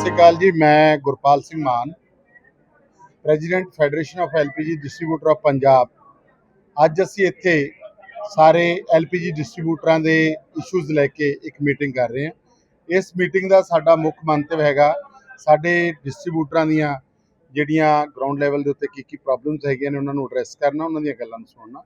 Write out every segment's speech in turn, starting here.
ਸ਼੍ਰੀ ਅਕਾਲ ਜੀ, ਮੈਂ Gurpal Singh Mann president federation of LPG distributor of Punjab ਅੱਜ ਅਸੀਂ ਇੱਥੇ ਸਾਰੇ ਐਲਪੀਜੀ ਡਿਸਟ੍ਰੀਬਿਊਟਰਾਂ ਦੇ ਇਸ਼ੂਜ਼ ਲੈ ਕੇ ਇੱਕ ਮੀਟਿੰਗ ਕਰ ਰਹੇ ਹਾਂ। ਇਸ ਮੀਟਿੰਗ ਦਾ ਸਾਡਾ ਮੁੱਖ ਮੰਤਵ ਹੈਗਾ, ਸਾਡੇ ਡਿਸਟ੍ਰੀਬਿਊਟਰਾਂ ਦੀਆਂ ਜਿਹੜੀਆਂ ਗਰਾਊਂਡ ਲੈਵਲ ਦੇ ਉੱਤੇ ਕੀ ਕੀ ਪ੍ਰੋਬਲਮਸ ਹੈਗੀਆਂ ਨੇ, ਉਹਨਾਂ ਨੂੰ ਐਡਰੈਸ ਕਰਨਾ, ਉਹਨਾਂ ਦੀਆਂ ਗੱਲਾਂ ਨੂੰ ਸੁਣਨਾ।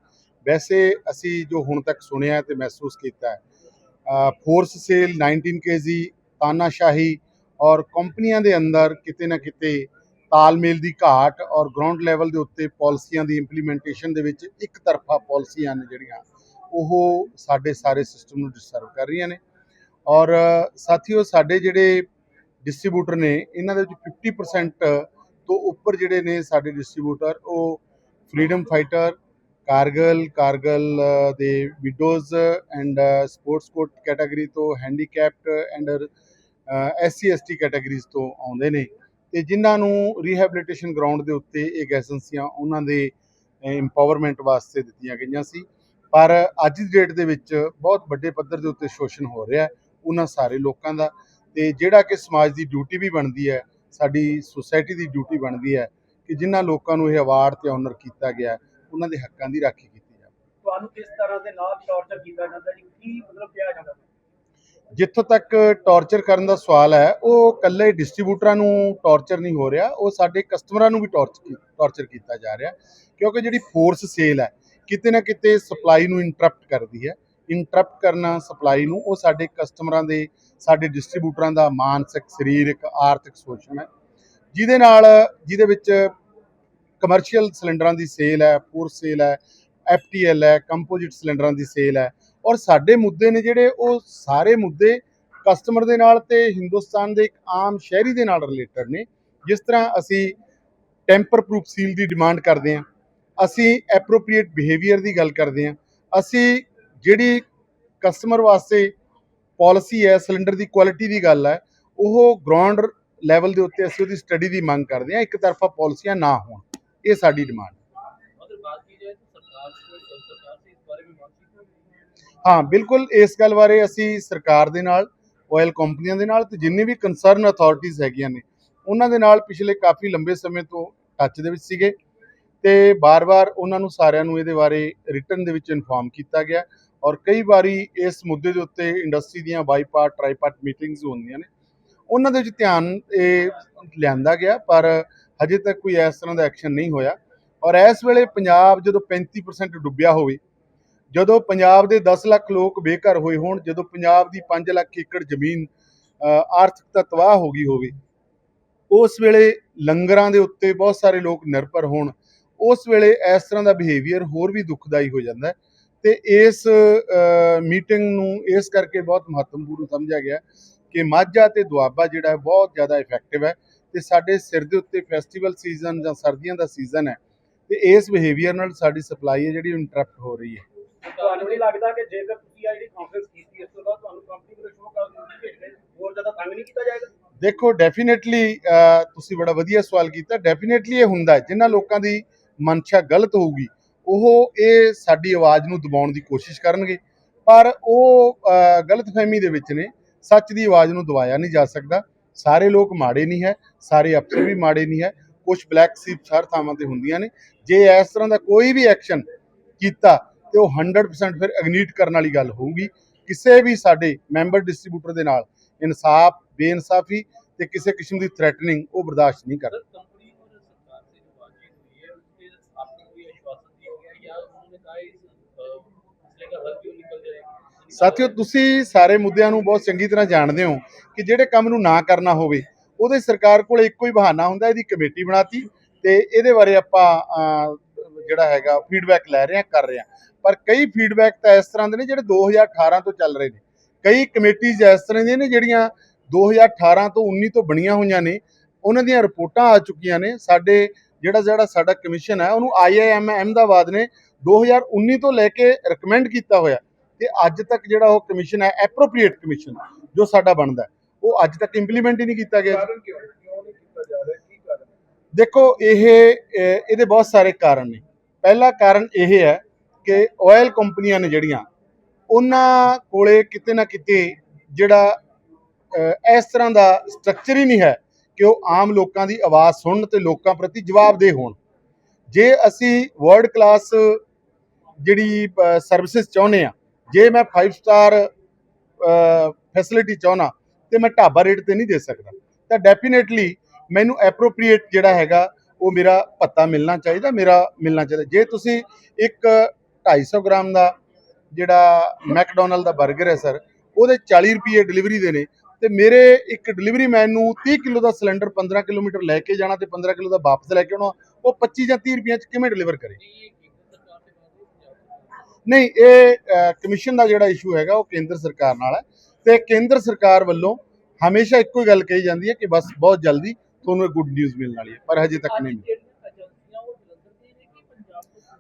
ਵੈਸੇ ਅਸੀਂ ਜੋ ਹੁਣ ਤੱਕ ਸੁਣਿਆ ਤੇ ਮਹਿਸੂਸ ਕੀਤਾ ਹੈ ਫੋਰਸ ਸੇਲ 19 ਕੇਜੀ ਤਾਨਾਸ਼ਾਹੀ ਔਰ ਕੰਪਨੀਆਂ ਦੇ ਅੰਦਰ ਕਿਤੇ ਨਾ ਕਿਤੇ ਤਾਲਮੇਲ ਦੀ ਘਾਟ ਔਰ ਗਰਾਊਂਡ ਲੈਵਲ ਦੇ ਉੱਤੇ ਪਾਲਿਸੀਆਂ ਦੀ ਇੰਪਲੀਮੈਂਟੇਸ਼ਨ ਦੇ ਵਿੱਚ ਇੱਕ ਤਰਫਾ ਪਾਲਿਸੀਆਂ ਨੇ ਜਿਹੜੀਆਂ, ਉਹ ਸਾਡੇ ਸਾਰੇ ਸਿਸਟਮ ਨੂੰ ਡਿਸਟਰਬ ਕਰ ਰਹੀਆਂ ਨੇ। ਔਰ ਸਾਥੀਓ, ਸਾਡੇ ਜਿਹੜੇ ਡਿਸਟ੍ਰੀਬਿਊਟਰ ਨੇ, ਇਹਨਾਂ ਦੇ ਵਿੱਚ 50% ਤੋਂ ਉੱਪਰ ਜਿਹੜੇ ਨੇ ਸਾਡੇ ਡਿਸਟ੍ਰੀਬਿਊਟਰ ਉਹ ਫਰੀडम ਫਾਈਟਰ ਕਾਰਗਲ ਕਾਰਗਲ ਦੇ widows and sports quota category ਤੋਂ handicapped and SC ST categories ਤੋਂ ਆਉਂਦੇ ਨੇ ਤੇ ਜਿਨ੍ਹਾਂ ਨੂੰ ਰੀਹੈਬਿਲਿਟੇਸ਼ਨ ਗਰਾਊਂਡ ਦੇ ਉੱਤੇ ਇਹ ਏਜੰਸੀਆਂ ਉਹਨਾਂ ਦੇ ਇੰਪਾਵਰਮੈਂਟ ਵਾਸਤੇ ਦਿੱਤੀਆਂ ਗਈਆਂ ਸੀ। ਪਰ ਅੱਜ ਦੀ ਡੇਟ ਦੇ ਵਿੱਚ ਬਹੁਤ ਵੱਡੇ ਪੱਧਰ ਦੇ ਉੱਤੇ ਸ਼ੋਸ਼ਣ ਹੋ ਰਿਹਾ ਉਹਨਾਂ ਸਾਰੇ ਲੋਕਾਂ ਦਾ ਤੇ ਜਿਹੜਾ ਕਿ ਸਮਾਜ ਦੀ ਡਿਊਟੀ ਵੀ ਬਣਦੀ ਹੈ, ਸਾਡੀ ਸੁਸਾਇਟੀ ਦੀ ਡਿਊਟੀ ਬਣਦੀ ਹੈ ਕਿ ਜਿਨ੍ਹਾਂ ਲੋਕਾਂ ਨੂੰ ਇਹ ਅਵਾਰਡ ਤੇ ਆਨਰ ਕੀਤਾ ਗਿਆ ਉਹਨਾਂ ਦੇ ਹੱਕਾਂ ਦੀ ਰਾਖੀ ਕੀਤੀ ਜਾਵੇ। ਤੁਹਾਨੂੰ ਕਿਸ ਤਰ੍ਹਾਂ ਦੇ ਨਾਲ ਟੌਰਚਰ ਕੀਤਾ ਜਾਂਦਾ ਜੀ ਕੀ ਮਤਲਬ ਕਿਹਾ ਜਾਂਦਾ ਜਿੱਥੋਂ ਤੱਕ ਟੌਰਚਰ ਕਰਨ ਦਾ ਸਵਾਲ ਹੈ, ਉਹ ਇਕੱਲੇ ਡਿਸਟ੍ਰੀਬਿਊਟਰਾਂ ਨੂੰ ਟੌਰਚਰ ਨਹੀਂ ਹੋ ਰਿਹਾ, ਉਹ ਸਾਡੇ ਕਸਟਮਰਾਂ ਨੂੰ ਵੀ ਟੌਰਚਰ ਟੌਰਚਰ ਕੀਤਾ ਜਾ ਰਿਹਾ, ਕਿਉਂਕਿ ਜਿਹੜੀ ਫੋਰਸ ਸੇਲ ਹੈ, ਕਿਤੇ ਨਾ ਕਿਤੇ ਸਪਲਾਈ ਨੂੰ ਇੰਟਰਪਟ ਕਰਦੀ ਹੈ। ਇੰਟਰਪਟ ਕਰਨਾ, ਸਪਲਾਈ ਨੂੰ, ਉਹ ਸਾਡੇ ਕਸਟਮਰਾਂ ਦੇ, ਸਾਡੇ ਡਿਸਟ੍ਰੀਬਿਊਟਰਾਂ ਦਾ ਮਾਨਸਿਕ, ਸਰੀਰਕ, ਆਰਥਿਕ ਸ਼ੋਸ਼ਣ ਹੈ। ਜਿਹਦੇ ਨਾਲ, ਜਿਹਦੇ ਵਿੱਚ ਕਮਰਸ਼ੀਅਲ ਸਿਲੰਡਰਾਂ ਦੀ ਸੇਲ ਹੈ ਫੋਰਸ ਸੇਲ ਹੈ ਐਫਟੀਐਲ ਹੈ ਕੰਪੋਜ਼ਿਟ ਸਿਲੰਡਰਾਂ ਦੀ ਸੇਲ ਹੈ ਔਰ ਸਾਡੇ ਮੁੱਦੇ ਨੇ ਜਿਹੜੇ ਉਹ ਸਾਰੇ ਮੁੱਦੇ ਕਸਟਮਰ ਦੇ ਨਾਲ ਤੇ ਹਿੰਦੁਸਤਾਨ ਦੇ ਇੱਕ ਆਮ ਸ਼ਹਿਰੀ ਦੇ ਨਾਲ ਰਿਲੇਟਡ ਨੇ। ਜਿਸ ਤਰ੍ਹਾਂ ਅਸੀਂ ਟੈਂਪਰ ਪ੍ਰੂਫ ਸੀਲ ਦੀ ਡਿਮਾਂਡ ਕਰਦੇ ਹਾਂ, ਅਸੀਂ ਐਪਰੋਪ੍ਰੀਏਟ ਬਿਹੇਵੀਅਰ ਦੀ ਗੱਲ ਕਰਦੇ ਹਾਂ, ਅਸੀਂ ਜਿਹੜੀ ਕਸਟਮਰ ਵਾਸਤੇ ਪਾਲਿਸੀ ਹੈ ਸਿਲੰਡਰ ਦੀ ਕੁਆਲਿਟੀ ਦੀ ਗੱਲ ਹੈ, ਉਹ ਗਰਾਊਂਡ ਲੈਵਲ ਦੇ ਉੱਤੇ ਅਸੀਂ ਉਹਦੀ ਸਟੱਡੀ ਦੀ ਮੰਗ ਕਰਦੇ ਹਾਂ, ਇੱਕ ਤਰਫਾ ਪਾਲਿਸੀਆਂ ਨਾ ਹੋਣ। ਇਹ ਸਾਡੀ ਡਿਮਾਂਡ ਹਾਂ, ਬਿਲਕੁਲ ਇਸ ਗੱਲ ਬਾਰੇ ਅਸੀਂ ਸਰਕਾਰ ਦੇ ਨਾਲ ਆਇਲ ਕੰਪਨੀਆਂ ਦੇ ਨਾਲ ਤੇ ਜਿੰਨੇ ਵੀ ਕੰਸਰਨ ਅਥਾਰਟੀਆਂ ਹੈਗੀਆਂ ਨੇ, ਉਹਨਾਂ ਦੇ ਨਾਲ ਪਿਛਲੇ ਕਾਫੀ ਲੰਬੇ ਸਮੇਂ ਤੋਂ ਟੱਚ ਦੇ ਵਿੱਚ ਸੀਗੇ ਤੇ ਬਾਰ-ਬਾਰ ਉਹਨਾਂ ਨੂੰ ਸਾਰਿਆਂ ਨੂੰ ਇਹਦੇ ਬਾਰੇ ਰਿਟਰਨ ਦੇ ਵਿੱਚ ਇਨਫਾਰਮ ਕੀਤਾ ਗਿਆ ਔਰ ਕਈ ਵਾਰੀ ਇਸ ਮੁੱਦੇ ਦੇ ਉੱਤੇ ਇੰਡਸਟਰੀ ਦੀਆਂ ਬਾਈਪਾਰਟ ਟ੍ਰਾਈਪਾਰਟ ਮੀਟਿੰਗਸ ਹੁੰਦੀਆਂ ਨੇ। ਉਹਨਾਂ ਦੇ ਵਿੱਚ ਧਿਆਨ ਇਹ ਲਿਆਂਦਾ ਗਿਆ, ਪਰ ਹਜੇ ਤੱਕ ਕੋਈ ਇਸ ਤਰ੍ਹਾਂ ਦਾ ਐਕਸ਼ਨ ਨਹੀਂ ਹੋਇਆ। ਔਰ ਇਸ ਵੇਲੇ ਪੰਜਾਬ ਜਦੋਂ 35% ਡੁੱਬਿਆ ਹੋਵੇ ਜਦੋਂ ਪੰਜਾਬ ਦੇ 10 ਲੱਖ ਲੋਕ ਬੇਘਰ ਹੋਏ ਹੋਣ, ਜਦੋਂ ਪੰਜਾਬ ਦੀ 5 ਲੱਖ ਏਕੜ ਜ਼ਮੀਨ ਆਰਥਿਕਤਾ ਤਬਾਹ ਹੋ ਗਈ ਹੋਵੇ, ਉਸ ਵੇਲੇ ਲੰਗਰਾਂ ਦੇ ਉੱਤੇ ਬਹੁਤ ਸਾਰੇ ਲੋਕ ਨਿਰਭਰ ਹੋਣ, ਉਸ ਵੇਲੇ ਇਸ ਤਰ੍ਹਾਂ ਦਾ ਬਿਹੇਵੀਅਰ ਹੋਰ ਵੀ ਦੁਖਦਾਈ ਹੋ ਜਾਂਦਾ ਹੈ ਤੇ ਇਸ ਮੀਟਿੰਗ ਨੂੰ ਇਸ ਕਰਕੇ ਬਹੁਤ ਮਹੱਤਵਪੂਰਨ ਸਮਝਿਆ ਗਿਆ ਕਿ ਮਾਝਾ ਤੇ ਦੁਆਬਾ ਜਿਹੜਾ ਹੈ ਬਹੁਤ ਜ਼ਿਆਦਾ ਇਫੈਕਟਿਵ ਹੈ ਤੇ ਸਾਡੇ ਸਿਰ ਦੇ ਉੱਤੇ ਫੈਸਟੀਵਲ ਸੀਜ਼ਨ ਜਾਂ ਸਰਦੀਆਂ ਦਾ ਸੀਜ਼ਨ ਹੈ ਤੇ ਇਸ ਬਿਹੇਵੀਅਰ ਨਾਲ ਸਾਡੀ ਸਪਲਾਈ ਹੈ ਜਿਹੜੀ ਇੰਟਰਪਟ ਹੋ ਰਹੀ ਹੈ। ਤੁਹਾਨੂੰ ਨਹੀਂ ਲੱਗਦਾ ਕਿ ਜੇਕਰ ਤੁਸੀਂ ਆ ਜਿਹੜੀ ਕਾਨਫਰੰਸ ਕੀਤੀ ਇਸ ਤੋਂ ਬਾਅਦ ਤੁਹਾਨੂੰ ਕੰਪਨੀ ਵੱਲੋਂ ਸ਼ੋਅ ਕਰ ਦਿੱਤੀ ਕਿ ਹੋਰ ਜ਼ਿਆਦਾ ਤੰਗ ਨਹੀਂ ਕੀਤਾ ਜਾਏਗਾ? ਦੇਖੋ ਡੈਫੀਨਿਟਲੀ ਤੁਸੀਂ ਬੜਾ ਵਧੀਆ ਸਵਾਲ ਕੀਤਾ। ਡੈਫੀਨਿਟਲੀ ਇਹ ਹੁੰਦਾ ਜਿਨ੍ਹਾਂ ਲੋਕਾਂ ਦੀ ਮਨਸ਼ਾ ਗਲਤ ਹੋਊਗੀ ਉਹ ਇਹ ਸਾਡੀ ਆਵਾਜ਼ ਨੂੰ ਦਬਾਉਣ ਦੀ ਕੋਸ਼ਿਸ਼ ਕਰਨਗੇ। ਪਰ ਉਹ ਅ, ਗਲਤਫਹਿਮੀ ਦੇ ਵਿੱਚ ਨੇ। ਸੱਚ ਦੀ ਆਵਾਜ਼ ਨੂੰ ਦਬਾਇਆ ਨਹੀਂ ਜਾ ਸਕਦਾ। ਸਾਰੇ ਲੋਕ ਮਾੜੇ ਨਹੀਂ ਹੈ ਸਾਰੇ ਅਫਸਰ ਵੀ ਮਾੜੇ ਨਹੀਂ ਹੈ। ਕੁਝ ਬਲੈਕ ਸੀਪ ਹਰ ਥਾਵਾਂ ਤੇ ਹੁੰਦੀਆਂ ਨੇ। ਜੇ ਇਸ ਤਰ੍ਹਾਂ ਦਾ ਕੋਈ ਵੀ ਐਕਸ਼ਨ ਕੀਤਾ ਤੇ ਉਹ 100% ਫਿਰ ਅਗਨੀਟ ਕਰਨ ਵਾਲੀ ਗੱਲ ਹੋਊਗੀ। ਕਿਸੇ ਵੀ ਸਾਡੇ ਮੈਂਬਰ ਡਿਸਟ੍ਰੀਬਿਊਟਰ ਦੇ ਨਾਲ ਇਨਸਾਫ ਬੇਇਨਸਾਫੀ ਤੇ ਕਿਸੇ ਕਿਸਮ ਦੀ ਥ੍ਰੈਟਨਿੰਗ ਉਹ ਬਰਦਾਸ਼ਤ ਨਹੀਂ ਕਰਦਾ ਸਾਥੀਓ ਤੁਸੀਂ ਸਾਰੇ ਮੁੱਦਿਆਂ ਨੂੰ ਬਹੁਤ ਚੰਗੀ ਤਰ੍ਹਾਂ ਜਾਣਦੇ ਹੋ ਕਿ ਜਿਹੜੇ ਕੰਮ ਨੂੰ ਨਾ ਕਰਨਾ ਹੋਵੇ ਉਹਦੇ ਸਰਕਾਰ ਕੋਲ ਇੱਕੋ ਹੀ ਬਹਾਨਾ ਹੁੰਦਾ ਇਹਦੀ ਕਮੇਟੀ ਬਣਾਤੀ ਤੇ ਇਹਦੇ ਬਾਰੇ ਆਪਾਂ ਜਿਹੜਾ ਹੈਗਾ ਫੀਡਬੈਕ ਲੈ ਰਹੇ ਹਾਂ ਕਰ ਰਹੇ ਹਾਂ ਪਰ ਕਈ ਫੀਡਬੈਕ ਤਾਂ ਇਸ ਤਰ੍ਹਾਂ ਦੇ ਨੇ ਜਿਹੜੇ 2018 ਤੋਂ ਚੱਲ ਰਹੇ ਨੇ। ਕਈ ਕਮੇਟੀਜ਼ ਇਸ ਤਰ੍ਹਾਂ ਦੀਆਂ ਨੇ ਜਿਹੜੀਆਂ 2018 ਤੋਂ 19 ਤੋਂ ਬਣੀਆਂ ਹੋਈਆਂ ਨੇ। ਉਹਨਾਂ ਦੀਆਂ ਰਿਪੋਰਟਾਂ ਆ ਚੁੱਕੀਆਂ ਨੇ। ਸਾਡੇ ਜਿਹੜਾ ਜਿਹੜਾ ਸਾਡਾ ਕਮਿਸ਼ਨ ਹੈ ਉਹਨੂੰ ਆਈਆਈਐਮ ਅਹਿਮਦਾਬਾਦ ਨੇ 2019 ਤੋਂ ਲੈ ਕੇ ਰეკਮੈਂਡ ਕੀਤਾ ਹੋਇਆ। ਤੇ ਅੱਜ ਤੱਕ ਜਿਹੜਾ ਉਹ ਕਮਿਸ਼ਨ ਹੈ ਐਪਰੋਪ੍ਰੀਏਟ ਕਮਿਸ਼ਨ ਜੋ ਸਾਡਾ ਬਣਦਾ ਉਹ ਅੱਜ ਤੱਕ ਇੰਪਲੀਮੈਂਟ ਹੀ ਨਹੀਂ ਕੀਤਾ ਗਿਆ। ਕਾਰਨ ਕਿਉਂ ਕਿਉਂ ਨਹੀਂ ਕੀਤਾ ਜਾ ਰਿਹਾ? ਕੀ ਕਾਰਨ ਦੇਖੋ ਇਹ ਇਹਦੇ ਬਹੁਤ ਸਾਰੇ ਕਾਰਨ ਨੇ। ਪਹਿਲਾ ਕਾਰਨ ਇਹ ਹੈ ਕਿ ਆਇਲ ਕੰਪਨੀਆਂ ਨੇ ਜਿਹੜੀਆਂ, ਉਹਨਾਂ ਕੋਲੇ ਕਿਤੇ ਨਾ ਕਿਤੇ ਜਿਹੜਾ ਇਸ ਤਰ੍ਹਾਂ ਦਾ ਸਟਰਕਚਰ ਹੀ ਨਹੀਂ ਹੈ ਕਿ ਉਹ ਆਮ ਲੋਕਾਂ ਦੀ ਆਵਾਜ਼ ਸੁਣਨ ਤੇ ਲੋਕਾਂ ਪ੍ਰਤੀ ਜਵਾਬਦੇਹ ਹੋਣ। ਜੇ ਅਸੀਂ ਵਰਲਡ ਕਲਾਸ ਜਿਹੜੀ ਸਰਵਿਸਿਜ਼ ਚਾਹੁੰਦੇ ਆ ਜੇ ਮੈਂ 5 ਸਟਾਰ ਫੈਸਿਲਿਟੀ ਚਾਹਣਾ ਤੇ ਮੈਂ ਢਾਬਾ ਰੇਟ ਤੇ ਨਹੀਂ ਦੇ ਸਕਦਾ, ਤਾਂ ਡੈਫੀਨੇਟਲੀ ਮੈਨੂੰ ਐਪਰੋਪ੍ਰੀਏਟ ਜਿਹੜਾ ਹੈਗਾ ਉਹ ਮੇਰਾ ਪੱਤਾ ਮਿਲਣਾ ਚਾਹੀਦਾ, ਮੇਰਾ ਮਿਲਣਾ ਚਾਹੀਦਾ। ਜੇ ਤੁਸੀਂ ਇੱਕ 250 ਗ੍ਰਾਮ ਦਾ ਜਿਹੜਾ ਮੈਕਡੋਨਲ ਦਾ 버ਗਰ ਹੈ ਸਰ, ਉਹਦੇ 40 ਰੁਪਏ ਡਿਲੀਵਰੀ ਦੇ ਨੇ ਤੇ ਮੇਰੇ ਇੱਕ ਡਿਲੀਵਰੀ ਮੈਨ ਨੂੰ 30 ਕਿਲੋ ਦਾ ਸਿਲੰਡਰ 15 ਕਿਲੋਮੀਟਰ ਲੈ ਕੇ ਜਾਣਾ ਤੇ 15 ਕਿਲੋ ਦਾ ਵਾਪਸ ਲੈ ਕੇ ਆਉਣਾ, ਉਹ 25 ਜਾਂ 30 ਰੁਪਏ ਚ ਕਿਵੇਂ ਡਿਲੀਵਰ ਕਰੇ? ਨਹੀਂ, ਇਹ ਕਮਿਸ਼ਨ ਦਾ ਜਿਹੜਾ ਇਸ਼ੂ ਹੈਗਾ, ਉਹ ਕੇਂਦਰ ਸਰਕਾਰ ਨਾਲ ਹੈ। ਤੇ ਕੇਂਦਰ ਸਰਕਾਰ ਵੱਲੋਂ ਹਮੇਸ਼ਾ ਇੱਕੋ ਹੀ ਗੱਲ ਕਹੀ ਜਾਂਦੀ ਹੈ ਕਿ ਬਸ ਬਹੁਤ ਜਲਦੀ ਤੁਹਾਨੂੰ ਗੁੱਡ ਨਿਊਜ਼ ਮਿਲਣ ਵਾਲੀ ਹੈ ਪਰ ਹਜੇ ਤੱਕ ਨਹੀਂ ਮਿਲੀ।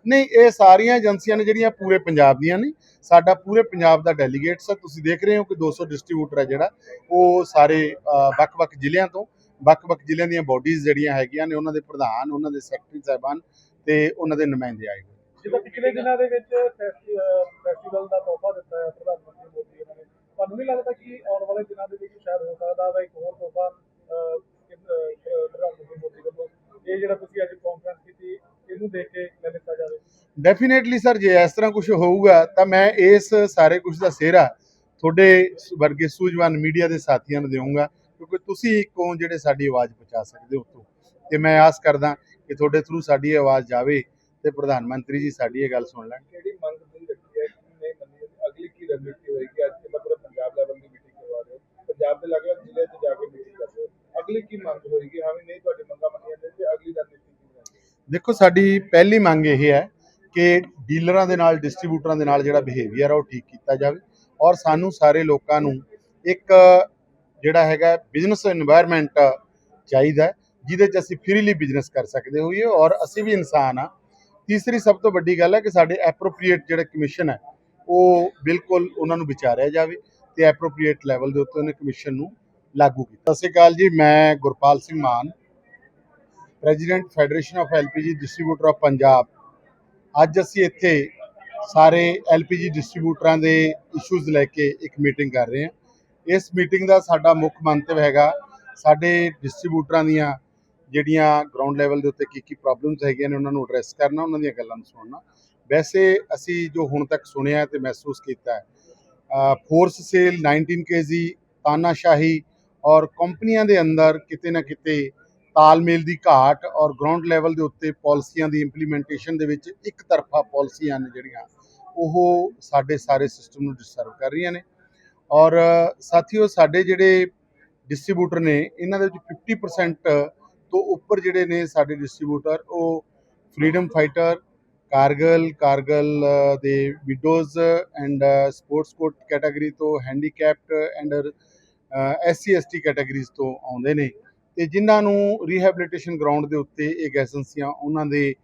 ਨਹੀਂ ਇਹ ਸਾਰੀਆਂ ਏਜੰਸੀਆਂ ਨੇ ਜਿਹੜੀਆਂ ਪੂਰੇ ਪੰਜਾਬ ਦੀਆਂ ਨੇ। ਸਾਡਾ ਪੂਰੇ ਪੰਜਾਬ ਦਾ ਡੈਲੀਗੇਟਸ ਹੈ ਤੁਸੀਂ ਦੇਖ ਰਹੇ ਹੋ ਕਿ 200 ਡਿਸਟ੍ਰੀਬਿਊਟਰ ਹੈ ਜਿਹੜਾ ਉਹ ਸਾਰੇ ਵੱਖ-ਵੱਖ ਜ਼ਿਲ੍ਹਿਆਂ ਤੋਂ ਵੱਖ-ਵੱਖ ਜ਼ਿਲ੍ਹਿਆਂ ਦੀਆਂ ਬਾਡੀਜ਼ ਜਿਹੜੀਆਂ ਹੈਗੀਆਂ ਨੇ ਉਹਨਾਂ ਦੇ ਪ੍ਰਧਾਨ ਉਹਨਾਂ ਦੇ ਸੈਕਟਰੀ ਸਾਹਿਬਾਨ ਤੇ ਉਹਨਾਂ ਦੇ ਨੁਮਾਇੰਦੇ ਆਏ ਹੋਏ। ਜਿੱਦਾਂ ਪਿਛਲੇ ਦਿਨਾਂ ਦੇ ਵਿੱਚ ਫੈਸਟੀਵਲ ਦਾ ਤੋਹਫਾ ਦਿੱਤਾ ਹੈ ਪ੍ਰਧਾਨ ਮੰਤਰੀ ਮੋਦੀ ਇਹਨਾਂ ਨੇ। ਤੁਹਾਨੂੰ ਨਹੀਂ ਲੱਗਦਾ ਕਿ ਆਉਣ ਵਾਲੇ ਦਿਨਾਂ ਦੇ ਵਿੱਚ ਸ਼ਾਇਦ ਹੋ ਸਕਦਾ ਵਾ ਇੱਕ ਹੋਰ ਤੋਹਫਾ ਪ੍ਰਧਾਨ ਮੰਤਰੀ ਮੋਦੀ ਵੱਲੋਂ ਇਹ ਜਿਹੜਾ ਤੁਸੀਂ ਅੱਜ ਕਾਨਫਰੰਸ ਕੀਤੀ ਇਹਨੂੰ ਦੇਖ ਕੇ ਲੈ ਲਿੱਤਾ ਜਾਵੇ ਡੈਫੀਨੇਟਲੀ ਸਰ ਜੇ ਇਸ ਤਰ੍ਹਾਂ ਕੁਝ ਹੋਊਗਾ, ਤਾਂ ਮੈਂ ਇਸ ਸਾਰੇ ਕੁਝ ਦਾ ਸਿਹਰਾ ਤੁਹਾਡੇ ਵਰਗੇ ਸੂਝਵਾਨ ਮੀਡੀਆ ਦੇ ਸਾਥੀਆਂ ਨੂੰ ਦੇਵਾਂਗਾ, ਕਿਉਂਕਿ ਤੁਸੀਂ ਇੱਕੋ ਜਿਹੜੇ ਸਾਡੀ ਆਵਾਜ਼ ਪਹੁੰਚਾ ਸਕਦੇ ਹੋ ਉੱਤੋਂ ਤੇ ਮੈਂ ਆਸ ਕਰਦਾ ਕਿ ਤੁਹਾਡੇ ਥਰੂ ਸਾਡੀ ਇਹ ਆਵਾਜ਼ ਜਾਵੇ ਤੇ ਪ੍ਰਧਾਨ ਮੰਤਰੀ ਜੀ ਸਾਡੀ ਇਹ ਗੱਲ ਸੁਣ ਲੈਣ। ਕਿਹੜੀ ਮੰਗ ਤੁਸੀਂ ਰੱਖੀ ਹੈ ਕਿ ਨਹੀਂ ਮੰਨੀ ਹੈ? ਅਗਲੀ ਕੀ ਰਣਨੀਤੀ ਹੋਏਗੀ? ਅੱਜ ਕਿੰਨਾ ਪੂਰਾ ਪੰਜਾਬ ਲੈਵਲ ਦੀ ਮੀਟਿੰਗ ਕਰਵਾ ਰਹੇ ਹੋ। ਪੰਜਾਬ ਦੇ ਅਲੱਗ-ਅਲੱਗ ਜ਼ਿਲ੍ਹੇ 'ਚ ਜਾ ਕੇ ਮੀਟਿੰਗ ਕਰ ਰਹੇ ਹੋ ਦੇਖੋ, ਸਾਡੀ ਪਹਿਲੀ ਮੰਗ ਇਹ ਹੈ ਕਿ ਡੀਲਰਾਂ ਦੇ ਨਾਲ, ਡਿਸਟ੍ਰੀਬਿਊਟਰਾਂ ਦੇ ਨਾਲ ਜਿਹੜਾ ਬਿਹੇਵੀਅਰ ਆ ਉਹ ਠੀਕ ਕੀਤਾ ਜਾਵੇ ਔਰ ਸਾਨੂੰ ਸਾਰੇ ਲੋਕਾਂ ਨੂੰ ਇੱਕ ਜਿਹੜਾ ਹੈਗਾ ਬਿਜ਼ਨਸ এনवायरमेंट ਚਾਹੀਦਾ ਜਿਹਦੇ 'ਚ ਅਸੀਂ ਫ੍ਰੀਲੀ ਬਿਜ਼ਨਸ ਕਰ ਸਕਦੇ ਹੋਈਏ ਔਰ ਅਸੀਂ ਵੀ ਇਨਸਾਨ ਆ ਤੀਸਰੀ ਸਭ ਤੋਂ ਵੱਡੀ ਗੱਲ ਹੈ ਕਿ ਸਾਡੇ ਐਪਰੋਪ੍ਰੀਏਟ ਜਿਹੜਾ ਕਮਿਸ਼ਨ ਹੈ, ਉਹ ਬਿਲਕੁਲ ਉਹਨਾਂ ਨੂੰ ਵਿਚਾਰਿਆ ਜਾਵੇ ਤੇ ਐਪਰੋਪ੍ਰੀਏਟ ਲੈਵਲ ਦੇ ਉੱਤੇ ਉਹਨੇ ਕਮਿਸ਼ਨ ਨੂੰ ਲਾਗੂ ਕੀਤਾ। ਸਤਿ ਸ਼੍ਰੀ ਅਕਾਲ ਜੀ, ਮੈਂ Gurpal Singh Mann president federation of LPG distributor of Punjab ਅੱਜ ਅਸੀਂ ਇੱਥੇ ਸਾਰੇ ਐਲਪੀਜੀ ਡਿਸਟ੍ਰੀਬਿਊਟਰਾਂ ਦੇ ਇਸ਼ੂਜ਼ ਲੈ ਕੇ ਇੱਕ ਮੀਟਿੰਗ ਕਰ ਰਹੇ ਹਾਂ। ਇਸ ਮੀਟਿੰਗ ਦਾ ਸਾਡਾ ਮੁੱਖ ਮੰਤਵ ਹੈਗਾ, ਸਾਡੇ ਡਿਸਟ੍ਰੀਬਿਊਟਰਾਂ ਦੀਆਂ ਜਿਹੜੀਆਂ ਗਰਾਊਂਡ ਲੈਵਲ ਦੇ ਉੱਤੇ ਕੀ ਕੀ ਪ੍ਰੋਬਲਮਸ ਹੈਗੀਆਂ ਨੇ, ਉਹਨਾਂ ਨੂੰ ਐਡਰੈਸ ਕਰਨਾ, ਉਹਨਾਂ ਦੀਆਂ ਗੱਲਾਂ ਨੂੰ ਸੁਣਨਾ। ਵੈਸੇ ਅਸੀਂ ਜੋ ਹੁਣ ਤੱਕ ਸੁਣਿਆ ਤੇ ਮਹਿਸੂਸ ਕੀਤਾ ਹੈ ਫੋਰਸ ਸੇਲ 19 ਕੇਜੀ ਤਾਨਾਸ਼ਾਹੀ ਔਰ ਕੰਪਨੀਆਂ ਦੇ ਅੰਦਰ ਕਿਤੇ ਨਾ ਕਿਤੇ ਤਾਲਮੇਲ ਦੀ ਘਾਟ ਔਰ ਗਰਾਊਂਡ ਲੈਵਲ ਦੇ ਉੱਤੇ ਪਾਲਿਸੀਆਂ ਦੀ ਇੰਪਲੀਮੈਂਟੇਸ਼ਨ ਦੇ ਵਿੱਚ ਇੱਕ ਤਰਫਾ ਪਾਲਿਸੀਆਂ ਨੇ ਜਿਹੜੀਆਂ, ਉਹ ਸਾਡੇ ਸਾਰੇ ਸਿਸਟਮ ਨੂੰ ਡਿਸਟਰਬ ਕਰ ਰਹੀਆਂ ਨੇ। ਔਰ ਸਾਥੀਓ, ਸਾਡੇ ਜਿਹੜੇ ਡਿਸਟ੍ਰੀਬਿਊਟਰ ਨੇ, ਇਹਨਾਂ ਦੇ ਵਿੱਚ 50% ਤੋਂ ਉੱਪਰ ਜਿਹੜੇ ਨੇ ਸਾਡੇ ਡਿਸਟ੍ਰੀਬਿਊਟਰ ਉਹ ਫਰੀडम ਫਾਈਟਰ ਕਾਰਗਲ ਕਾਰਗਲ ਦੇ widows and sports quota category ਤੋਂ handicapped and SC ST categories ਤੋਂ ਆਉਂਦੇ ਨੇ ਤੇ ਜਿਨ੍ਹਾਂ ਨੂੰ ਰੀਹੈਬਿਲਿਟੇਸ਼ਨ ਗਰਾਊਂਡ ਦੇ ਉੱਤੇ ਇਹ ਏਜੰਸੀਆਂ ਉਹਨਾਂ ਦੇ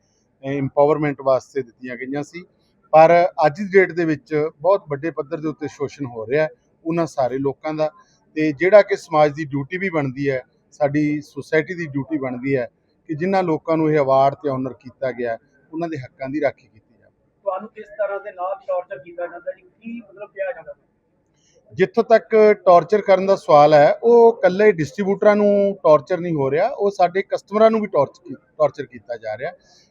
ਇੰਪਾਵਰਮੈਂਟ ਵਾਸਤੇ ਦਿੱਤੀਆਂ ਗਈਆਂ ਸੀ। ਪਰ ਅੱਜ ਦੀ ਡੇਟ ਦੇ ਵਿੱਚ ਬਹੁਤ ਵੱਡੇ ਪੱਧਰ ਦੇ ਉੱਤੇ ਸ਼ੋਸ਼ਣ ਹੋ ਰਿਹਾ ਹੈ ਉਹਨਾਂ ਸਾਰੇ ਲੋਕਾਂ ਦਾ ਤੇ ਜਿਹੜਾ ਕਿ ਸਮਾਜ ਦੀ ਡਿਊਟੀ ਵੀ ਬਣਦੀ ਹੈ, ਸਾਡੀ ਸੁਸਾਇਟੀ ਦੀ ਡਿਊਟੀ ਬਣਦੀ ਹੈ ਕਿ ਜਿਨ੍ਹਾਂ ਲੋਕਾਂ ਨੂੰ ਇਹ ਅਵਾਰਡ ਤੇ ਆਨਰ ਕੀਤਾ ਗਿਆ, ਉਹਨਾਂ ਦੇ ਹੱਕਾਂ ਦੀ ਰਾਖੀ ਕੀਤੀ ਜਾਵੇ। ਤੁਹਾਨੂੰ ਕਿਸ ਤਰ੍ਹਾਂ ਦੇ ਨਾਲ ਟੌਰਚਰ ਕੀਤਾ ਜਾਂਦਾ ਜੀ ਕੀ ਮਤਲਬ ਕਿਹਾ ਜਾਂਦਾ ਜਿੱਥੋਂ ਤੱਕ ਟੌਰਚਰ ਕਰਨ ਦਾ ਸਵਾਲ ਹੈ, ਉਹ ਇਕੱਲੇ ਡਿਸਟ੍ਰੀਬਿਊਟਰਾਂ ਨੂੰ ਟੌਰਚਰ ਨਹੀਂ ਹੋ ਰਿਹਾ, ਉਹ ਸਾਡੇ ਕਸਟਮਰਾਂ ਨੂੰ ਵੀ ਟੌਰਚਰ ਟੌਰਚਰ ਕੀਤਾ ਜਾ ਰਿਹਾ,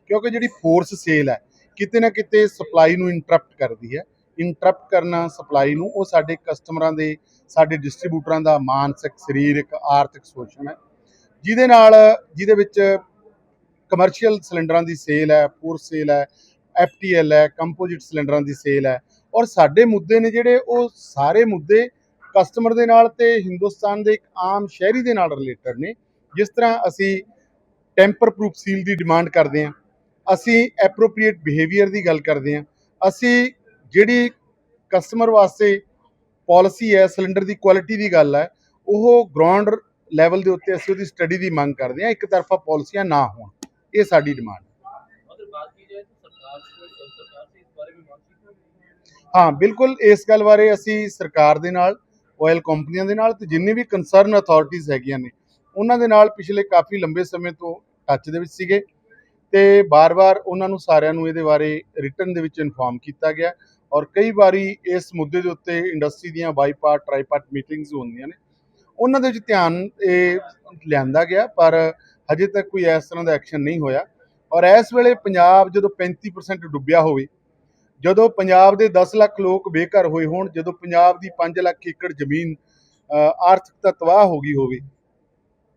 ਕਿਉਂਕਿ ਜਿਹੜੀ ਫੋਰਸ ਸੇਲ ਹੈ, ਕਿਤੇ ਨਾ ਕਿਤੇ ਸਪਲਾਈ ਨੂੰ ਇੰਟਰਪਟ ਕਰਦੀ ਹੈ। ਇੰਟਰਪਟ ਕਰਨਾ ਸਪਲਾਈ ਨੂੰ, ਉਹ ਸਾਡੇ ਕਸਟਮਰਾਂ ਦੇ, ਸਾਡੇ ਡਿਸਟ੍ਰੀਬਿਊਟਰਾਂ ਦਾ ਮਾਨਸਿਕ, ਸਰੀਰਕ, ਆਰਥਿਕ ਸ਼ੋਸ਼ਣ ਹੈ। ਜਿਹਦੇ ਨਾਲ, ਜਿਹਦੇ ਵਿੱਚ ਕਮਰਸ਼ੀਅਲ ਸਿਲੰਡਰਾਂ ਦੀ ਸੇਲ ਹੈ ਪੂਰ ਸੇਲ ਹੈ ਐਫਟੀਐਲ ਹੈ ਕੰਪੋਜ਼ਿਟ ਸਿਲੰਡਰਾਂ ਦੀ ਸੇਲ ਹੈ ਔਰ ਸਾਡੇ ਮੁੱਦੇ ਨੇ ਜਿਹੜੇ ਉਹ ਸਾਰੇ ਮੁੱਦੇ ਕਸਟਮਰ ਦੇ ਨਾਲ ਤੇ ਹਿੰਦੁਸਤਾਨ ਦੇ ਇੱਕ ਆਮ ਸ਼ਹਿਰੀ ਦੇ ਨਾਲ ਰਿਲੇਟਡ ਨੇ। ਜਿਸ ਤਰ੍ਹਾਂ ਅਸੀਂ ਟੈਂਪਰ ਪ੍ਰੂਫ ਸੀਲ ਦੀ ਡਿਮਾਂਡ ਕਰਦੇ ਹਾਂ, ਅਸੀਂ ਐਪਰੋਪ੍ਰੀਏਟ ਬਿਹੇਵੀਅਰ ਦੀ ਗੱਲ ਕਰਦੇ ਹਾਂ, ਅਸੀਂ ਜਿਹੜੀ ਕਸਟਮਰ ਵਾਸਤੇ ਪਾਲਿਸੀ ਹੈ ਸਿਲੰਡਰ ਦੀ ਕੁਆਲਿਟੀ ਦੀ ਗੱਲ ਹੈ, ਉਹ ਗਰਾਊਂਡ ਲੈਵਲ ਦੇ ਉੱਤੇ ਅਸੀਂ ਉਹਦੀ ਸਟੱਡੀ ਦੀ ਮੰਗ ਕਰਦੇ ਹਾਂ, ਇੱਕ ਤਰਫਾ ਪਾਲਿਸੀਆਂ ਨਾ ਹੋਣ। ਇਹ ਸਾਡੀ ਡਿਮਾਂਡ ਹਾਂ, ਬਿਲਕੁਲ ਇਸ ਗੱਲ ਬਾਰੇ ਅਸੀਂ ਸਰਕਾਰ ਦੇ ਨਾਲ ਆਇਲ ਕੰਪਨੀਆਂ ਦੇ ਨਾਲ ਤੇ ਜਿੰਨੇ ਵੀ ਕੰਸਰਨ ਅਥਾਰਟੀਆਂ ਹੈਗੀਆਂ ਨੇ, ਉਹਨਾਂ ਦੇ ਨਾਲ ਪਿਛਲੇ ਕਾਫੀ ਲੰਬੇ ਸਮੇਂ ਤੋਂ ਟੱਚ ਦੇ ਵਿੱਚ ਸੀਗੇ ਤੇ ਬਾਰ-ਬਾਰ ਉਹਨਾਂ ਨੂੰ ਸਾਰਿਆਂ ਨੂੰ ਇਹਦੇ ਬਾਰੇ ਰਿਟਰਨ ਦੇ ਵਿੱਚ ਇਨਫੋਰਮ ਕੀਤਾ ਗਿਆ ਔਰ ਕਈ ਵਾਰੀ ਇਸ ਮੁੱਦੇ ਦੇ ਉੱਤੇ ਇੰਡਸਟਰੀ ਦੀਆਂ ਬਾਈਪਾਰਟ ਟ੍ਰਾਈਪਾਰਟ ਮੀਟਿੰਗਸ ਹੁੰਦੀਆਂ ਨੇ, ਉਹਨਾਂ ਦੇ ਵਿੱਚ ਧਿਆਨ ਇਹ ਲਿਆਂਦਾ ਗਿਆ ਪਰ ਹਜੇ ਤੱਕ ਕੋਈ ਇਸ ਤਰ੍ਹਾਂ ਦਾ ਐਕਸ਼ਨ ਨਹੀਂ ਹੋਇਆ। ਔਰ ਇਸ ਵੇਲੇ ਪੰਜਾਬ ਜਦੋਂ 35% ਡੁੱਬਿਆ ਹੋਵੇ, ਜਦੋਂ ਪੰਜਾਬ ਦੇ 10 ਲੱਖ ਲੋਕ ਬੇਘਰ ਹੋਏ ਹੋਣ, ਜਦੋਂ ਪੰਜਾਬ ਦੀ 5 ਲੱਖ ਏਕੜ ਜ਼ਮੀਨ ਆਰਥਿਕਤਾ ਤਬਾਹ ਹੋ ਗਈ ਹੋਵੇ,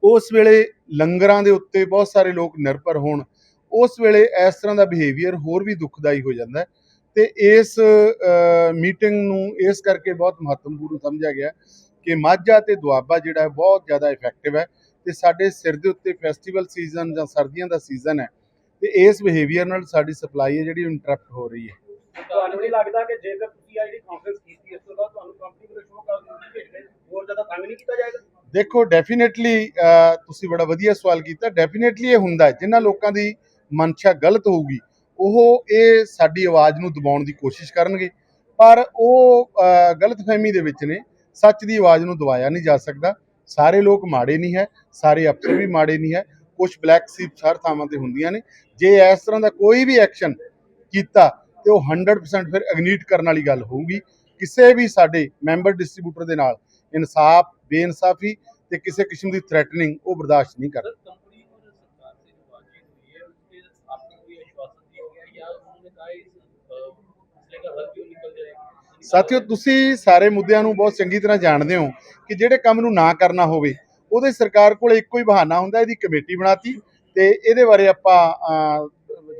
ਉਸ ਵੇਲੇ ਲੰਗਰਾਂ ਦੇ ਉੱਤੇ ਬਹੁਤ ਸਾਰੇ ਲੋਕ ਨਿਰਭਰ ਹੋਣ, ਉਸ ਵੇਲੇ ਇਸ ਤਰ੍ਹਾਂ ਦਾ ਬਿਹੇਵੀਅਰ ਹੋਰ ਵੀ ਦੁਖਦਾਈ ਹੋ ਜਾਂਦਾ ਹੈ ਤੇ ਇਸ ਮੀਟਿੰਗ ਨੂੰ ਇਸ ਕਰਕੇ ਬਹੁਤ ਮਹੱਤਵਪੂਰਨ ਸਮਝਿਆ ਗਿਆ ਕਿ ਮਾਝਾ ਤੇ ਦੁਆਬਾ ਜਿਹੜਾ ਹੈ ਬਹੁਤ ਜ਼ਿਆਦਾ ਇਫੈਕਟਿਵ ਹੈ ਤੇ ਸਾਡੇ ਸਿਰ ਦੇ ਉੱਤੇ ਫੈਸਟੀਵਲ ਸੀਜ਼ਨ ਜਾਂ ਸਰਦੀਆਂ ਦਾ ਸੀਜ਼ਨ ਹੈ ਤੇ ਇਸ ਬਿਹੇਵੀਅਰ ਨਾਲ ਸਾਡੀ ਸਪਲਾਈ ਹੈ ਜਿਹੜੀ ਇੰਟਰਪਟ ਹੋ ਰਹੀ ਹੈ। ਤੁਹਾਨੂੰ ਨਹੀਂ ਲੱਗਦਾ ਕਿ ਜੇਕਰ ਤੁਸੀਂ ਆ ਜਿਹੜੀ ਕਾਨਫਰੰਸ ਕੀਤੀ ਇਸ ਤੋਂ ਬਾਅਦ ਤੁਹਾਨੂੰ ਕੰਪਨੀ ਵੱਲੋਂ ਸ਼ੋਅ ਕਰ ਦਿੱਤੀ ਭੇਜਣੇ ਹੋਰ ਜ਼ਿਆਦਾ ਤੰਗ ਨਹੀਂ ਕੀਤਾ ਜਾਏਗਾ? ਦੇਖੋ ਡੈਫੀਨੇਟਲੀ ਤੁਸੀਂ ਬੜਾ ਵਧੀਆ ਸਵਾਲ ਕੀਤਾ। ਡੈਫੀਨੇਟਲੀ ਇਹ ਹੁੰਦਾ ਹੈ। ਜਿਨ੍ਹਾਂ ਲੋਕਾਂ ਦੀ ਮਨਸ਼ਾ ਗਲਤ ਹੋਊਗੀ ਉਹ ਇਹ ਸਾਡੀ ਆਵਾਜ਼ ਨੂੰ ਦਬਾਉਣ ਦੀ ਕੋਸ਼ਿਸ਼ ਕਰਨਗੇ। ਪਰ ਉਹ ਅ, ਗਲਤਫਹਿਮੀ ਦੇ ਵਿੱਚ ਨੇ। ਸੱਚ ਦੀ ਆਵਾਜ਼ ਨੂੰ ਦਬਾਇਆ ਨਹੀਂ ਜਾ ਸਕਦਾ। ਸਾਰੇ ਲੋਕ ਮਾੜੇ ਨਹੀਂ ਹੈ। ਸਾਰੇ ਅਫਸਰ ਵੀ ਮਾੜੇ ਨਹੀਂ ਹੈ। ਕੁਝ ਬਲੈਕ ਸੀਪਸ ਹਰ ਥਾਵਾਂ ਤੇ ਹੁੰਦੀਆਂ ਨੇ। ਜੇ ਇਸ ਤਰ੍ਹਾਂ ਦਾ ਕੋਈ ਵੀ ਐਕਸ਼ਨ ਕੀਤਾ ਤੇ ਉਹ 100% ਫਿਰ ਅਗਨੀਟ ਕਰਨ ਵਾਲੀ ਗੱਲ ਹੋਊਗੀ। ਕਿਸੇ ਵੀ ਸਾਡੇ ਮੈਂਬਰ ਡਿਸਟ੍ਰੀਬਿਊਟਰ ਦੇ ਨਾਲ ਇਨਸਾਫ ਬੇਇਨਸਾਫੀ ਤੇ ਕਿਸੇ ਕਿਸਮ ਦੀ ਥ੍ਰੈਟਨਿੰਗ ਉਹ ਬਰਦਾਸ਼ਤ ਨਹੀਂ ਕਰ ਸਾਥੀਓ ਤੁਸੀਂ ਸਾਰੇ ਮੁੱਦਿਆਂ ਨੂੰ ਬਹੁਤ ਚੰਗੀ ਤਰ੍ਹਾਂ ਜਾਣਦੇ ਹੋ ਕਿ ਜਿਹੜੇ ਕੰਮ ਨੂੰ ਨਾ ਕਰਨਾ ਹੋਵੇ ਉਹਦੇ ਸਰਕਾਰ ਕੋਲ ਇੱਕੋ ਹੀ ਬਹਾਨਾ ਹੁੰਦਾ ਇਹਦੀ ਕਮੇਟੀ ਬਣਾਤੀ ਤੇ ਇਹਦੇ ਬਾਰੇ ਆਪਾਂ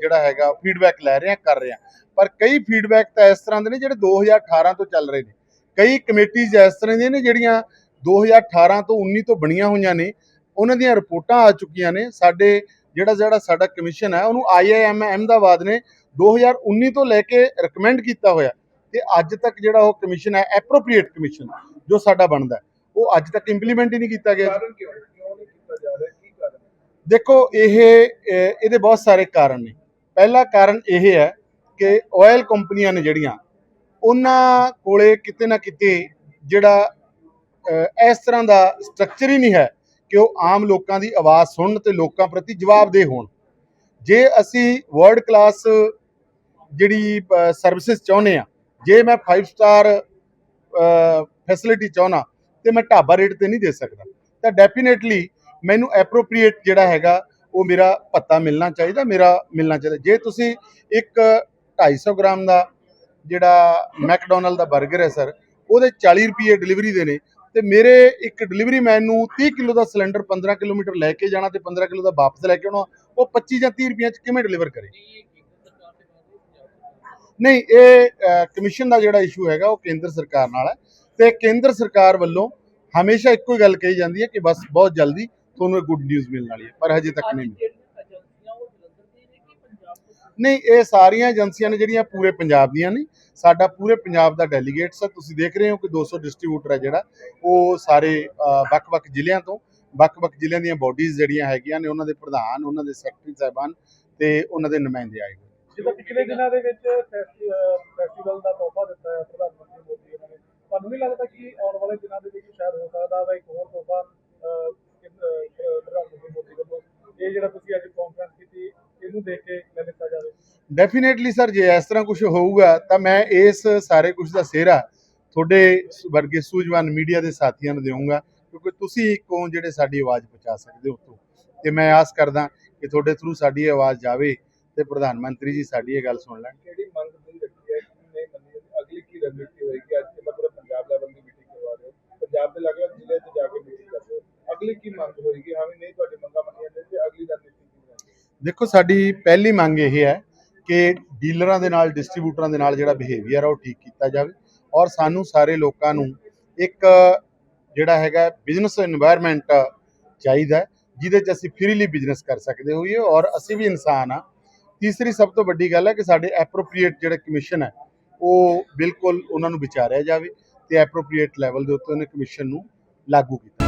ਜਿਹੜਾ ਹੈਗਾ ਫੀਡਬੈਕ ਲੈ ਰਹੇ ਹਾਂ ਕਰ ਰਹੇ ਹਾਂ। ਪਰ ਕਈ ਫੀਡਬੈਕ ਤਾਂ ਇਸ ਤਰ੍ਹਾਂ ਦੇ ਨੇ ਜਿਹੜੇ 2018 ਤੋਂ ਚੱਲ ਰਹੇ ਨੇ। ਕਈ ਕਮੇਟੀਜ਼ ਇਸ ਤਰ੍ਹਾਂ ਦੀਆਂ ਨੇ ਜਿਹੜੀਆਂ 2018 ਤੋਂ 19 ਤੋਂ ਬਣੀਆਂ ਹੋਈਆਂ ਨੇ ਉਹਨਾਂ ਦੀਆਂ ਰਿਪੋਰਟਾਂ ਆ ਚੁੱਕੀਆਂ ਨੇ। ਸਾਡੇ ਜਿਹੜਾ ਜਿਹੜਾ ਸਾਡਾ ਕਮਿਸ਼ਨ ਹੈ ਉਹਨੂੰ ਆਈਆਈਐਮ ਅਹਿਮਦਾਬਾਦ ਨੇ 2019 ਤੋਂ ਲੈ ਕੇ ਰეკਮੈਂਡ ਕੀਤਾ ਹੋਇਆ। ਤੇ ਅੱਜ ਤੱਕ ਜਿਹੜਾ ਉਹ ਕਮਿਸ਼ਨ ਹੈ ਐਪਰੋਪ੍ਰੀਏਟ ਕਮਿਸ਼ਨ ਜੋ ਸਾਡਾ ਬਣਦਾ ਹੈ, ਉਹ ਅੱਜ ਤੱਕ ਇੰਪਲੀਮੈਂਟ ਹੀ ਨਹੀਂ ਕੀਤਾ ਗਿਆ। ਕਾਰਨ ਕਿਉਂ? ਕਿਉਂ ਨਹੀਂ ਕੀਤਾ ਜਾ ਰਿਹਾ? ਕੀ ਕਾਰਨ ਦੇਖੋ ਇਹ ਇਹਦੇ ਬਹੁਤ ਸਾਰੇ ਕਾਰਨ ਨੇ। ਪਹਿਲਾ ਕਾਰਨ ਇਹ ਹੈ ਕਿ ਆਇਲ ਕੰਪਨੀਆਂ ਨੇ ਜਿਹੜੀਆਂ ਉਹਨਾਂ ਕੋਲੇ ਕਿਤੇ ਨਾ ਕਿਤੇ ਜਿਹੜਾ ਇਸ ਤਰ੍ਹਾਂ ਦਾ ਸਟਰਕਚਰ ਹੀ ਨਹੀਂ ਹੈ ਕਿ ਉਹ ਆਮ ਲੋਕਾਂ ਦੀ ਆਵਾਜ਼ ਸੁਣਨ ਤੇ ਲੋਕਾਂ ਪ੍ਰਤੀ ਜਵਾਬਦੇਹ ਹੋਣ। ਜੇ ਅਸੀਂ ਵਰਲਡ ਕਲਾਸ ਜਿਹੜੀ ਸਰਵਿਸਿਜ਼ ਚਾਹੁੰਦੇ ਆ ਜੇ ਮੈਂ 5 ਸਟਾਰ ਫੈਸਿਲਿਟੀ ਚਾਹਣਾ ਤੇ ਮੈਂ ਢਾਬਾ ਰੇਟ ਤੇ ਨਹੀਂ ਦੇ ਸਕਦਾ। ਤਾਂ ਡੈਫੀਨੇਟਲੀ ਮੈਨੂੰ ਐਪਰੋਪ੍ਰੀਏਟ ਜਿਹੜਾ ਹੈਗਾ, ਉਹ ਮੇਰਾ ਪੱਤਾ ਮਿਲਣਾ ਚਾਹੀਦਾ, ਮੇਰਾ ਮਿਲਣਾ ਚਾਹੀਦਾ। ਜੇ ਤੁਸੀਂ ਇੱਕ 250 ਗ੍ਰਾਮ ਦਾ ਜਿਹੜਾ ਮੈਕਡੋਨਲ ਦਾ 버ਗਰ ਹੈ ਸਰ, ਉਹਦੇ 40 ਰੁਪਏ ਡਿਲੀਵਰੀ ਦੇ ਨੇ, ਤੇ ਮੇਰੇ ਇੱਕ ਡਿਲੀਵਰੀ ਮੈਨ ਨੂੰ 30 ਕਿਲੋ ਦਾ ਸਿਲੰਡਰ 15 ਕਿਲੋਮੀਟਰ ਲੈ ਕੇ ਜਾਣਾ ਤੇ 15 ਕਿਲੋ ਦਾ ਵਾਪਸ ਲੈ ਕੇ ਆਉਣਾ, ਉਹ 25 ਜਾਂ 30 ਰੁਪਏ ਚ ਕਿਵੇਂ ਡਿਲੀਵਰ ਕਰੇ? ਨਹੀਂ, ਇਹ ਕਮਿਸ਼ਨ ਦਾ ਜਿਹੜਾ ਇਸ਼ੂ ਹੈਗਾ, ਉਹ ਕੇਂਦਰ ਸਰਕਾਰ ਨਾਲ ਹੈ। ਤੇ ਕੇਂਦਰ ਸਰਕਾਰ ਵੱਲੋਂ ਹਮੇਸ਼ਾ ਇੱਕੋ ਹੀ ਗੱਲ ਕਹੀ ਜਾਂਦੀ ਹੈ ਕਿ ਬਸ ਬਹੁਤ ਜਲਦੀ ਤੁਹਾਨੂੰ ਇਹ ਗੁੱਡ ਨਿਊਜ਼ ਮਿਲਣ ਵਾਲੀ ਹੈ ਪਰ ਹਜੇ ਤੱਕ ਨਹੀਂ ਮਿਲੀ। ਨਹੀਂ ਇਹ ਸਾਰੀਆਂ ਏਜੰਸੀਆਂ ਨੇ ਜਿਹੜੀਆਂ ਪੂਰੇ ਪੰਜਾਬ ਦੀਆਂ ਨੇ। ਸਾਡਾ ਪੂਰੇ ਪੰਜਾਬ ਦਾ ਡੈਲੀਗੇਟਸ ਹੈ ਤੁਸੀਂ ਦੇਖ ਰਹੇ ਹੋ ਕਿ 200 ਡਿਸਟ੍ਰੀਬਿਊਟਰ ਹੈ ਜਿਹੜਾ ਉਹ ਸਾਰੇ ਵੱਖ-ਵੱਖ ਜ਼ਿਲ੍ਹਿਆਂ ਤੋਂ ਵੱਖ-ਵੱਖ ਜ਼ਿਲ੍ਹਿਆਂ ਦੀਆਂ ਬਾਡੀਜ਼ ਜਿਹੜੀਆਂ ਹੈਗੀਆਂ ਨੇ ਉਹਨਾਂ ਦੇ ਪ੍ਰਧਾਨ ਉਹਨਾਂ ਦੇ ਸੈਕਟਰੀ ਸਾਹਿਬਾਨ ਤੇ ਉਹਨਾਂ ਦੇ ਨੁਮਾਇੰਦੇ ਆਏ ਹੋਏ ਪਿਛਲੇ ਦਿਨਾਂ ਦੇ ਵਿੱਚ ਫੈਸਟੀਵਲ ਦਾ ਤੋਹਫਾ ਦਿੱਤਾ ਹੈ ਪ੍ਰਧਾਨ ਮੰਤਰੀ ਮੋਦੀ ਨੇ। ਤੁਹਾਨੂੰ ਨਹੀਂ ਲੱਗਦਾ ਕਿ ਆਉਣ ਵਾਲੇ ਦਿਨਾਂ ਦੇ ਵਿੱਚ ਸ਼ਾਇਦ ਹੋ ਸਕਦਾ ਵਾ ਇੱਕ ਹੋਰ ਤੋਹਫਾ ਅਹ, ਕਿ- ਅਹ, ਪ੍ਰਧਾਨ ਮੰਤਰੀ ਮੋਦੀ ਵੱਲੋਂ ਇਹ ਜਿਹੜਾ ਤੁਸੀਂ ਅੱਜ ਕਾਨਫਰੰਸ ਕੀਤੀ ਇਹਨੂੰ ਦੇਖ ਕੇ ਲੈ ਲਿੱਤਾ ਜਾਵੇ? ਡੈਫੀਨੇਟਲੀ ਸਰ ਜੇ ਇਸ ਤਰ੍ਹਾਂ ਕੁਝ ਹੋਊਗਾ ਤਾਂ ਮੈਂ ਇਸ ਸਾਰੇ ਕੁਝ ਦਾ ਸਿਹਰਾ ਤੁਹਾਡੇ ਵਰਗੇ ਸੂਝਵਾਨ ਮੀਡੀਆ ਦੇ ਸਾਥੀਆਂ ਨੂੰ ਦੇਵਾਂਗਾ ਕਿਉਂਕਿ ਤੁਸੀਂ ਇੱਕੋ ਜਿਹੜੇ ਸਾਡੀ ਆਵਾਜ਼ ਪਹੁੰਚਾ ਸਕਦੇ ਹੋ ਤੇ ਮੈਂ ਆਸ ਕਰਦਾ ਕਿ ਤੁਹਾਡੇ ਥਰੂ ਸਾਡੀ ਆਵਾਜ਼ ਜਾਵੇ ਤੇ ਪ੍ਰਧਾਨ ਮੰਤਰੀ ਜੀ ਸਾਡੀ ਇਹ ਗੱਲ ਸੁਣ ਲੈਣ। ਕਿਹੜੀ ਮੰਗ ਤੁਸੀਂ ਰੱਖੀ ਹੈ ਕਿ ਨਹੀਂ ਮੰਨੀ? ਅਗਲੀ ਕੀ ਰਣਨੀਤੀ ਹੋਏਗੀ ਪੰਜਾਬ ਦੇ ਅਲੱਗ-ਅਲੱਗ ਜ਼ਿਲ੍ਹੇ 'ਚ ਜਾ ਕੇ ਮੀਟਿੰਗ ਕਰਦੇ ਹੋ। ਅਗਲੀ ਕੀ ਮੰਗ ਹੋਏਗੀ? ਹਾਂ ਵੀ ਨਹੀਂ, ਤੁਹਾਡੇ ਮੰਗਾਂ ਮੰਨੀਆਂ ਨੇ ਤੇ ਅਗਲੀ ਰਣਨੀਤੀ ਕੀ ਬਣਾਈ ਦੇਖੋ, ਸਾਡੀ ਪਹਿਲੀ ਮੰਗ ਇਹ ਹੈ ਕਿ ਡੀਲਰਾਂ ਦੇ ਨਾਲ, ਡਿਸਟ੍ਰੀਬਿਊਟਰਾਂ ਦੇ ਨਾਲ ਜਿਹੜਾ ਬਿਹੇਵੀਅਰ ਆ ਉਹ ਠੀਕ ਕੀਤਾ ਜਾਵੇ ਔਰ ਸਾਨੂੰ ਸਾਰੇ ਲੋਕਾਂ ਨੂੰ ਇੱਕ ਜਿਹੜਾ ਹੈਗਾ ਬਿਜ਼ਨਸ এনवायरमेंट ਚਾਹੀਦਾ ਜਿਹਦੇ 'ਚ ਅਸੀਂ ਫ੍ਰੀਲੀ ਬਿਜ਼ਨਸ ਕਰ ਸਕਦੇ ਹੋਈਏ ਔਰ ਅਸੀਂ ਵੀ ਇਨਸਾਨ ਆ ਤੀਸਰੀ ਸਭ ਤੋਂ ਵੱਡੀ ਗੱਲ ਹੈ ਕਿ ਸਾਡੇ ਐਪਰੋਪ੍ਰੀਏਟ ਜਿਹੜਾ ਕਮਿਸ਼ਨ ਹੈ, ਉਹ ਬਿਲਕੁਲ ਉਹਨਾਂ ਨੂੰ ਵਿਚਾਰਿਆ ਜਾਵੇ। ਤੇ ਐਪਰੋਪ੍ਰੀਏਟ ਲੈਵਲ ਦੇ ਉੱਤੇ ਉਹਨੇ ਕਮਿਸ਼ਨ ਨੂੰ ਲਾਗੂ ਕੀਤਾ।